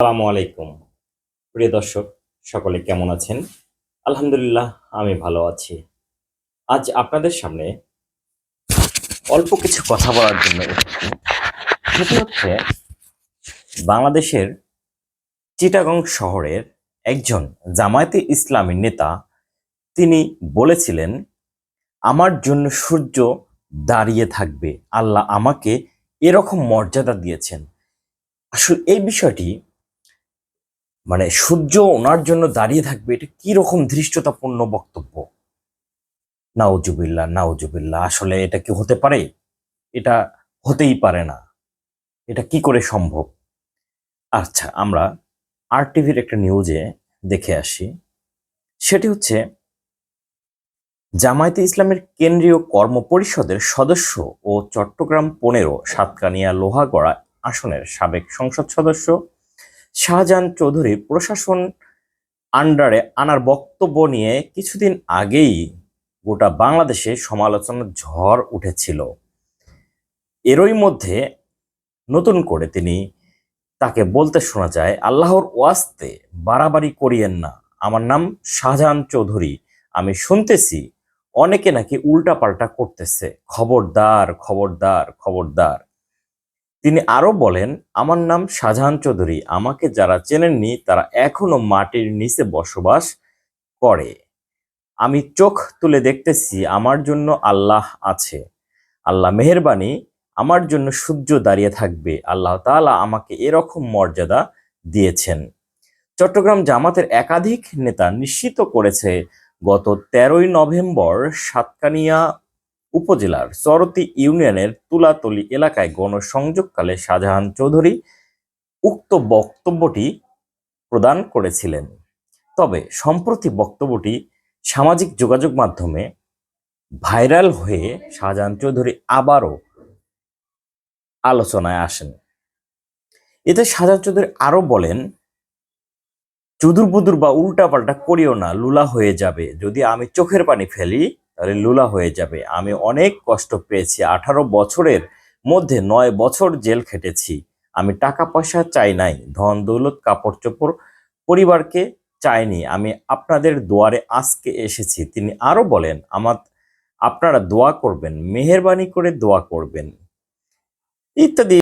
আসসালামু আলাইকুম। প্রিয় দর্শক, সকলে কেমন আছেন? আলহামদুলিল্লাহ, আমি ভালো আছি। আজ আপনাদের সামনে অল্প কিছু কথা বলার জন্য সেটি হচ্ছে, বাংলাদেশের চিটাগং শহরের একজন জামায়াতে ইসলামী নেতা, তিনি বলেছিলেন, আমার জন্য সূর্য দাঁড়িয়ে থাকবে। আল্লাহ আমাকে এরকম মর্যাদা দিয়েছেন। আসলে এই বিষয়টি মানে সূর্য ওনার জন্য দাঁড়িয়ে থাকবে, এটা কি রকম ধৃষ্টতাপূর্ণ বক্তব্য? নাউজুবিল্লাহ নাউজুবিল্লাহ আসলে এটা কি হতে পারে? এটা হতেই পারে না। এটা কি করে সম্ভব? আচ্ছা আমরা আর টিভির একটা নিউজে দেখে আসি। সেটি হচ্ছে, জামায়াতে ইসলামের কেন্দ্রীয় কর্ম পরিষদের সদস্য ও চট্টগ্রাম পনেরো, সাতকানিয়া, লোহাগড়া আসনের সাবেক সংসদ সদস্য শাহজাহান চৌধুরী প্রশাসন আন্ডারে আনার বক্তব্য নিয়ে কিছুদিন আগেই গোটা বাংলাদেশে সমালোচনার ঝড় উঠেছিল। এরই মধ্যে নতুন করে তিনি তাকে বলতে শোনা যায়, আল্লাহর ওয়াস্তে বাড়াবাড়ি করিয়েন না। আমার নাম শাহজাহান চৌধুরী। আমি শুনতেছি অনেকে নাকি উল্টাপাল্টা করতেছে। খবরদার খবরদার খবরদার। তিনি আরও বলেন, আমার নাম শাহজাহান চৌধুরী। আমাকে যারা চেনেননি, তারা এখনও মাটির নিচে বসবাস করে। আমি চোখ তুলে দেখতেছি, আমার জন্য আল্লাহ আছে। আল্লাহ মেহেরবানি, আমার জন্য সূর্য দাঁড়িয়ে থাকবে। আল্লাহ তাআলা আমাকে এরকম মর্যাদা দিয়েছেন। চট্টগ্রাম জামাতের একাধিক নেতা নিশ্চিত করেছে, গত তেরোই নভেম্বর সাতকানিয়া উপজেলার চরতি ইউনিয়নের তুলাতলি এলাকায় গণসংযোগকালে শাহজাহান চৌধুরী উক্ত বক্তব্যটি প্রদান করেছিলেন। তবে সম্প্রতি বক্তব্যটি সামাজিক যোগাযোগ মাধ্যমে ভাইরাল হয়ে শাহজাহান চৌধুরী আবারও আলোচনায় আসেন। এতে শাহজাহান চৌধুরী আরও বলেন চুদুর বুদুর বা উল্টাপাল্টা করিও না, লুলা হয়ে যাবে। যদি আমি চোখের পানি ফেলি তাহলে লুলা হয়ে যাবে। আমি অনেক কষ্ট পেয়েছি। আঠারো বছরের মধ্যে নয় বছর জেল খেটেছি। আমি টাকা পয়সা চাই নাই। ধন, দৌলত কাপড় চোপড় পরিবারকে চাইনি। আমি আপনাদের দুয়ারে আজকে এসেছি। তিনি আরও বলেন, আমার, আপনারা দোয়া করবেন, মেহেরবানি করে দোয়া করবেন। ইত্যাদি।